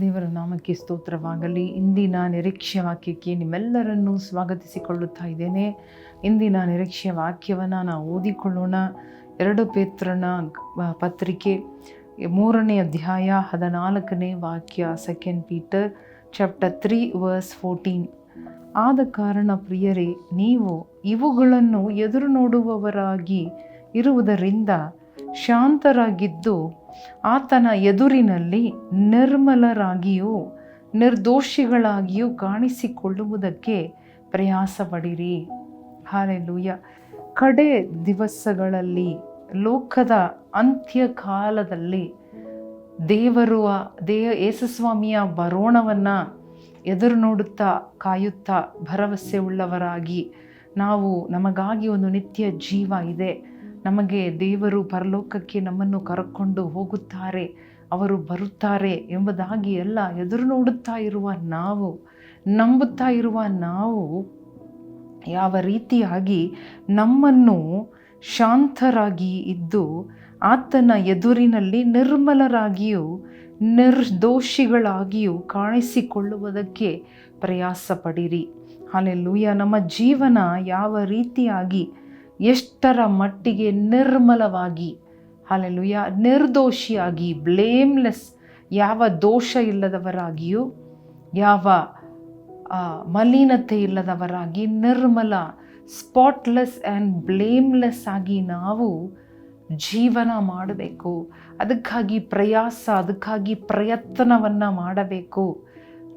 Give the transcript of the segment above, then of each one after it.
ದೇವರ ನಾಮಕ್ಕೆ ಸ್ತೋತ್ರವಾಗಲಿ. ಇಂದಿನ ನಿರೀಕ್ಷೆ ವಾಕ್ಯಕ್ಕೆ ನಿಮ್ಮೆಲ್ಲರನ್ನೂ ಸ್ವಾಗತಿಸಿಕೊಳ್ಳುತ್ತಾ ಇದ್ದೇನೆ. ಇಂದಿನ ನಿರೀಕ್ಷೆ ವಾಕ್ಯವನ್ನು ನಾವು ಓದಿಕೊಳ್ಳೋಣ. ಎರಡು ಪೇತ್ರನ ಪತ್ರಿಕೆ ಮೂರನೇ ಅಧ್ಯಾಯ ಹದಿನಾಲ್ಕನೇ ವಾಕ್ಯ second Peter chapter three verse fourteen ಆದ ಕಾರಣ ಪ್ರಿಯರೇ, ನೀವು ಇವುಗಳನ್ನು ಎದುರು ನೋಡುವವರಾಗಿ ಇರುವುದರಿಂದ ಶಾಂತರಾಗಿದ್ದು ಆತನ ಎದುರಿನಲ್ಲಿ ನಿರ್ಮಲರಾಗಿಯೂ ನಿರ್ದೋಷಿಗಳಾಗಿಯೂ ಕಾಣಿಸಿಕೊಳ್ಳುವುದಕ್ಕೆ ಪ್ರಯಾಸ ಪಡಿರಿ ಹಾಲೆಲೂಯ. ಕಡೆ ದಿವಸಗಳಲ್ಲಿ, ಲೋಕದ ಅಂತ್ಯಕಾಲದಲ್ಲಿ ದೇವರು ದೇ ಯೇಸುಸ್ವಾಮಿಯ ಬರೋಣವನ್ನು ಎದುರು ನೋಡುತ್ತಾ ಕಾಯುತ್ತಾ ಭರವಸೆ ಉಳ್ಳವರಾಗಿ ನಾವು ನಮಗಾಗಿ ಒಂದು ನಿತ್ಯ ಜೀವ ಇದೆ. ನಮಗೆ ದೇವರು ಪರಲೋಕಕ್ಕೆ ನಮ್ಮನ್ನು ಕರಕೊಂಡು ಹೋಗುತ್ತಾರೆ, ಅವರು ಬರುತ್ತಾರೆ ಎಂಬುದಾಗಿ ಎಲ್ಲ ಎದುರು ನೋಡುತ್ತಾ ಇರುವ ನಾವು, ನಂಬುತ್ತಾ ಇರುವ ನಾವು ಯಾವ ರೀತಿಯಾಗಿ ನಮ್ಮನ್ನು ಶಾಂತರಾಗಿ ಇದ್ದು ಆತನ ಎದುರಿನಲ್ಲಿ ನಿರ್ಮಲರಾಗಿಯೂ ನಿರ್ದೋಷಿಗಳಾಗಿಯೂ ಕಾಣಿಸಿಕೊಳ್ಳುವುದಕ್ಕೆ ಪ್ರಯಾಸ ಪಡಿರಿ ಹಾಲೆಲ್ಲೂಯ್ಯ ನಮ್ಮ ಜೀವನ ಯಾವ ರೀತಿಯಾಗಿ ಎಷ್ಟರ ಮಟ್ಟಿಗೆ ನಿರ್ಮಲವಾಗಿ ಹಾಲೆಲ್ಲೂಯ ನಿರ್ದೋಷಿಯಾಗಿ ಬ್ಲೇಮ್ಲೆಸ್ ಯಾವ ದೋಷ ಇಲ್ಲದವರಾಗಿಯೂ, ಯಾವ ಮಲಿನತೆ ಇಲ್ಲದವರಾಗಿ, ನಿರ್ಮಲ ಸ್ಪಾಟ್ಲೆಸ್ ಆ್ಯಂಡ್ ಬ್ಲೇಮ್ಲೆಸ್ ಆಗಿ ನಾವು ಜೀವನ ಮಾಡಬೇಕು. ಅದಕ್ಕಾಗಿ ಪ್ರಯಾಸ, ಅದಕ್ಕಾಗಿ ಪ್ರಯತ್ನವನ್ನು ಮಾಡಬೇಕು.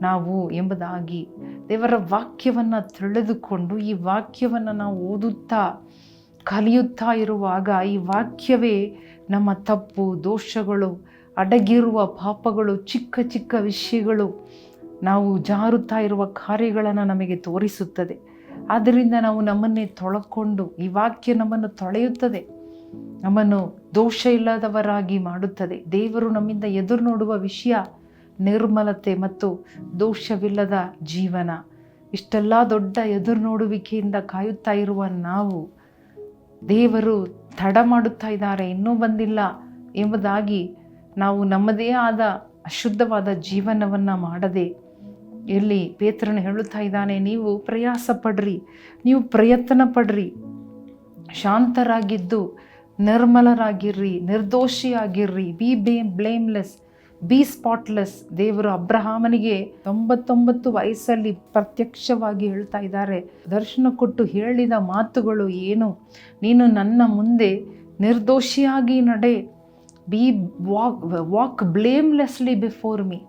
ನಾವು ಎಂಬುದಾಗಿ ದೇವರ ವಾಕ್ಯವನ್ನು ತಿಳಿದುಕೊಂಡು ಈ ವಾಕ್ಯವನ್ನು ನಾವು ಓದುತ್ತಾ ಕಲಿಯುತ್ತಾ ಇರುವಾಗ ಈ ವಾಕ್ಯವೇ ನಮ್ಮ ತಪ್ಪು, ದೋಷಗಳು, ಅಡಗಿರುವ ಪಾಪಗಳು, ಚಿಕ್ಕ ಚಿಕ್ಕ ವಿಷಯಗಳು ನಾವು ಜಾರುತ್ತಾ ಇರುವ ಕಾರ್ಯಗಳನ್ನು ನಮಗೆ ತೋರಿಸುತ್ತದೆ. ಆದ್ದರಿಂದ ನಾವು ನಮ್ಮನ್ನೇ ತೊಳಕೊಂಡು ಈ ವಾಕ್ಯ ನಮ್ಮನ್ನು ತೊಳೆಯುತ್ತದೆ. ನಮ್ಮನ್ನು ದೋಷ ಇಲ್ಲದವರಾಗಿ ಮಾಡುತ್ತದೆ. ದೇವರು ನಮ್ಮಿಂದ ಎದುರು ನೋಡುವ ವಿಷಯ ನಿರ್ಮಲತೆ ಮತ್ತು ದೋಷವಿಲ್ಲದ ಜೀವನ. ಇಷ್ಟೆಲ್ಲ ದೊಡ್ಡ ಎದುರು ನೋಡುವಿಕೆಯಿಂದ ಕಾಯುತ್ತಾ ಇರುವ ನಾವು ದೇವರು ತಡ ಮಾಡುತ್ತಾ ಇದ್ದಾರೆ, ಇನ್ನೂ ಬಂದಿಲ್ಲ ಎಂಬುದಾಗಿ ನಾವು ನಮ್ಮದೇ ಆದ ಅಶುದ್ಧವಾದ ಜೀವನವನ್ನು ಮಾಡದೆ ಇಲ್ಲಿ ಪೇತ್ರನು ಹೇಳುತ್ತಾ ಇದ್ದಾನೆ, ನೀವು ಪ್ರಯಾಸ ಪಡ್ರಿ, ನೀವು ಪ್ರಯತ್ನ ಪಡ್ರಿ, ಶಾಂತರಾಗಿದ್ದು ನಿರ್ಮಲರಾಗಿರ್ರಿ, ನಿರ್ದೋಷಿಯಾಗಿರ್ರಿ be be blameless be spotless ದೇವರು ಅಬ್ರಹಾಮನಿಗೆ ತೊಂಬತ್ತೊಂಬತ್ತು ವಯಸ್ಸಲ್ಲಿ ಪ್ರತ್ಯಕ್ಷವಾಗಿ ಹೇಳ್ತಾ ಇದ್ದಾರೆ. ದರ್ಶನ ಕೊಟ್ಟು ಹೇಳಿದ ಮಾತುಗಳು ಏನು? ನೀನು ನನ್ನ ಮುಂದೆ ನಿರ್ದೋಷಿಯಾಗಿ ನಡೆ. Be walk walk blamelessly before me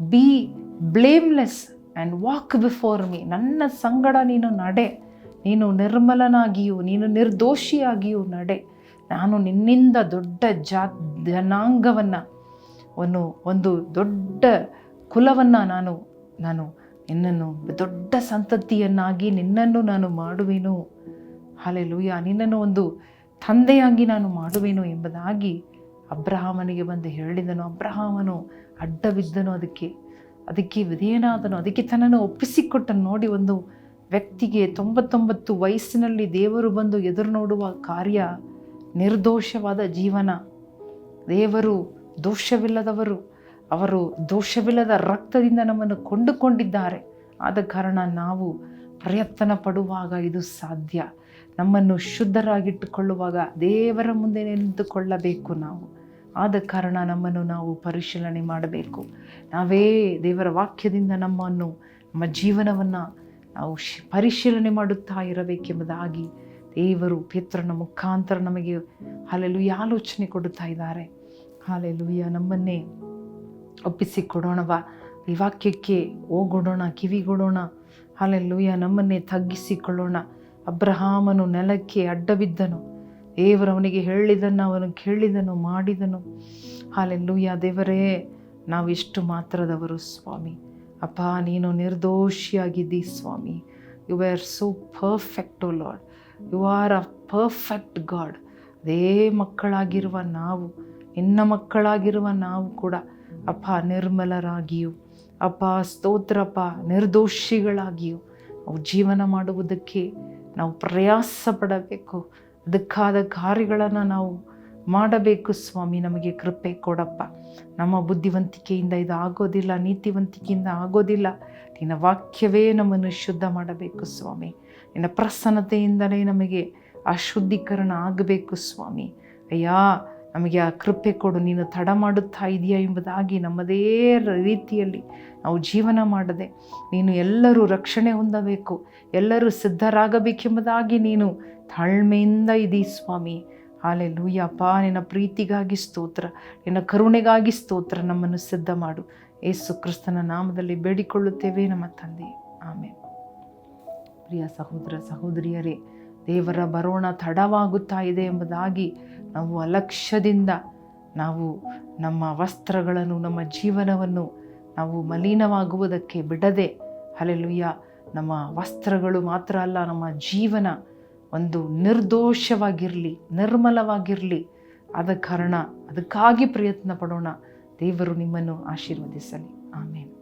be blameless and walk before me ನನ್ನ ಸಂಗಡ ನೀನು ನಡೆ. ನೀನು ನಿರ್ಮಲನಾಗಿಯೂ, ನೀನು ನಿರ್ದೋಷಿಯಾಗಿಯೂ ನಡೆ. ನಾನು ನಿನ್ನಿಂದ ದೊಡ್ಡ ಜಾ ಜನಾಂಗವನ್ನು ಒಂದು ಒಂದು ದೊಡ್ಡ ಕುಲವನ್ನು ನಾನು ನಾನು ನಿನ್ನನ್ನು ದೊಡ್ಡ ಸಂತತಿಯನ್ನಾಗಿ ನಿನ್ನನ್ನು ನಾನು ಮಾಡುವೆನು. ಹಾಲೆಲುಯ್ಯ ನಿನ್ನನ್ನು ಒಂದು ತಂದೆಯಾಗಿ ನಾನು ಮಾಡುವೆನು ಎಂಬುದಾಗಿ ಅಬ್ರಹಾಮನಿಗೆ ಬಂದು ಹೇಳಿದನು. ಅಬ್ರಹಾಮನು ಅಡ್ಡ ಬಿದ್ದನು ಅದಕ್ಕೆ. ಅದಕ್ಕೆ ವಿಧೇಯನಾದನು. ಅದಕ್ಕೆ ತನ್ನನ್ನು ಒಪ್ಪಿಸಿಕೊಟ್ಟನು. ನೋಡಿ, ಒಂದು ವ್ಯಕ್ತಿಗೆ ತೊಂಬತ್ತೊಂಬತ್ತು ವಯಸ್ಸಿನಲ್ಲಿ ದೇವರು ಬಂದು ಎದುರು ನೋಡುವ ಕಾರ್ಯ ನಿರ್ದೋಷವಾದ ಜೀವನ. ದೇವರು ದೋಷವಿಲ್ಲದವರು, ಅವರು ದೋಷವಿಲ್ಲದ ರಕ್ತದಿಂದ ನಮ್ಮನ್ನು ಕೊಂಡುಕೊಂಡಿದ್ದಾರೆ. ಆದ ಕಾರಣ ನಾವು ಪ್ರಯತ್ನ ಪಡುವಾಗ ಇದು ಸಾಧ್ಯ. ನಮ್ಮನ್ನು ಶುದ್ಧರಾಗಿಟ್ಟುಕೊಳ್ಳುವಾಗ ದೇವರ ಮುಂದೆ ನಿಂತುಕೊಳ್ಳಬೇಕು ನಾವು. ಆದ ಕಾರಣ ನಮ್ಮನ್ನು ನಾವು ಪರಿಶೀಲನೆ ಮಾಡಬೇಕು. ನಾವೇ ದೇವರ ವಾಕ್ಯದಿಂದ ನಮ್ಮನ್ನು, ನಮ್ಮ ಜೀವನವನ್ನು ನಾವು ಪರಿಶೀಲನೆ ಮಾಡುತ್ತಾ ಇರಬೇಕೆಂಬುದಾಗಿ ದೇವರು ಪಿತೃನ ಮುಖಾಂತರ ನಮಗೆ ಅಲ್ಲೆಲ್ಲೂ ಆಲೋಚನೆ ಕೊಡುತ್ತಾ ಇದ್ದಾರೆ. ಹಾಲೆಲುಯ್ಯ. ನಮ್ಮನ್ನೇ ಒಪ್ಪಿಸಿಕೊಡೋಣವ. ಈ ವಾಕ್ಯಕ್ಕೆ ಓಗೊಡೋಣ ಕಿವಿಗೊಡೋಣ. ಹಾಲೆಲುಯ್ಯ. ನಮ್ಮನ್ನೇ ತಗ್ಗಿಸಿಕೊಳ್ಳೋಣ. ಅಬ್ರಹಾಮನು ನೆಲಕ್ಕೆ ಅಡ್ಡಬಿದ್ದನು ದೇವರವನಿಗೆ ಹೇಳಿದನು ಅವನು ಕೇಳಿದನು, ಮಾಡಿದನು. ಹಾಲೆಲ್ಲೂಯ್ಯ ದೇವರೇ, ನಾವು ಎಷ್ಟು ಮಾತ್ರದವರು ಸ್ವಾಮಿ. ಅಪ್ಪ, ನೀನು ನಿರ್ದೋಷಿಯಾಗಿದ್ದೀ ಸ್ವಾಮಿ. You are so perfect O Lord you are a perfect God ಅದೇ ಮಕ್ಕಳಾಗಿರುವ ನಾವು. ನಿನ್ನ ಮಕ್ಕಳಾಗಿರುವ ನಾವು ಕೂಡ ಅಪ್ಪ ನಿರ್ಮಲರಾಗಿಯೂ, ಅಪ್ಪ ಸ್ತೋತ್ರಪ್ಪ, ನಿರ್ದೋಷಿಗಳಾಗಿಯೂ ನಾವು ಜೀವನ ಮಾಡುವುದಕ್ಕೆ ನಾವು ಪ್ರಯಾಸ ಪಡಬೇಕು ಅದಕ್ಕಾದ ಕಾರ್ಯಗಳನ್ನು ನಾವು ಮಾಡಬೇಕು ಸ್ವಾಮಿ, ನಮಗೆ ಕೃಪೆ ಕೊಡಪ್ಪ. ನಮ್ಮ ಬುದ್ಧಿವಂತಿಕೆಯಿಂದ ಇದು ಆಗೋದಿಲ್ಲ ನೀತಿವಂತಿಕೆಯಿಂದ ಆಗೋದಿಲ್ಲ. ನಿನ್ನ ವಾಕ್ಯವೇ ನಮ್ಮನ್ನು ಶುದ್ಧ ಮಾಡಬೇಕು ಸ್ವಾಮಿ. ನಿನ್ನ ಪ್ರಸನ್ನತೆಯಿಂದಲೇ ನಮಗೆ ಆ ಆಗಬೇಕು ಸ್ವಾಮಿ. ಅಯ್ಯ ನಮಗೆ ಆ ಕೃಪೆ ಕೊಡು, ನೀನು ತಡ ಮಾಡುತ್ತಾ ಇದೆಯಾ ಎಂಬುದಾಗಿ ನಮ್ಮದೇ ರೀತಿಯಲ್ಲಿ ನಾವು ಜೀವನ ಮಾಡದೆ, ನೀನು ಎಲ್ಲರೂ ರಕ್ಷಣೆ ಹೊಂದಬೇಕು, ಎಲ್ಲರೂ ಸಿದ್ಧರಾಗಬೇಕೆಂಬುದಾಗಿ ನೀನು ತಾಳ್ಮೆಯಿಂದ ಇದೀ ಸ್ವಾಮಿ. ಹಾಲೆ ಲೂಯಪ್ಪ ನಿನ್ನ ಪ್ರೀತಿಗಾಗಿ ಸ್ತೋತ್ರ, ನಿನ್ನ ಕರುಣೆಗಾಗಿ ಸ್ತೋತ್ರ, ನಮ್ಮನ್ನು ಸಿದ್ಧ ಮಾಡು. ಏಸು ಕ್ರಿಸ್ತನ ನಾಮದಲ್ಲಿ ಬೇಡಿಕೊಳ್ಳುತ್ತೇವೆ ನಮ್ಮ ತಂದೆ. ಆಮೇಲೆ ಪ್ರಿಯ ಸಹೋದರ, ಸಹೋದರಿಯರೇ ದೇವರ ಬರೋಣ ತಡವಾಗುತ್ತಾ ಇದೆ ಎಂಬುದಾಗಿ ನಾವು ಅಲಕ್ಷ್ಯದಿಂದ ನಾವು ನಮ್ಮ ವಸ್ತ್ರಗಳನ್ನು, ನಮ್ಮ ಜೀವನವನ್ನು ನಾವು ಮಲಿನವಾಗುವುದಕ್ಕೆ ಬಿಡದೆ ಅಲೆಲುಯ್ಯ ನಮ್ಮ ವಸ್ತ್ರಗಳು ಮಾತ್ರ ಅಲ್ಲ, ನಮ್ಮ ಜೀವನ ಒಂದು ನಿರ್ದೋಷವಾಗಿರಲಿ, ನಿರ್ಮಲವಾಗಿರಲಿ. ಆದ ಕಾರಣ ಅದಕ್ಕಾಗಿ ಪ್ರಯತ್ನ ಪಡೋಣ. ದೇವರು ನಿಮ್ಮನ್ನು ಆಶೀರ್ವದಿಸಲಿ. ಆಮೇಲೆ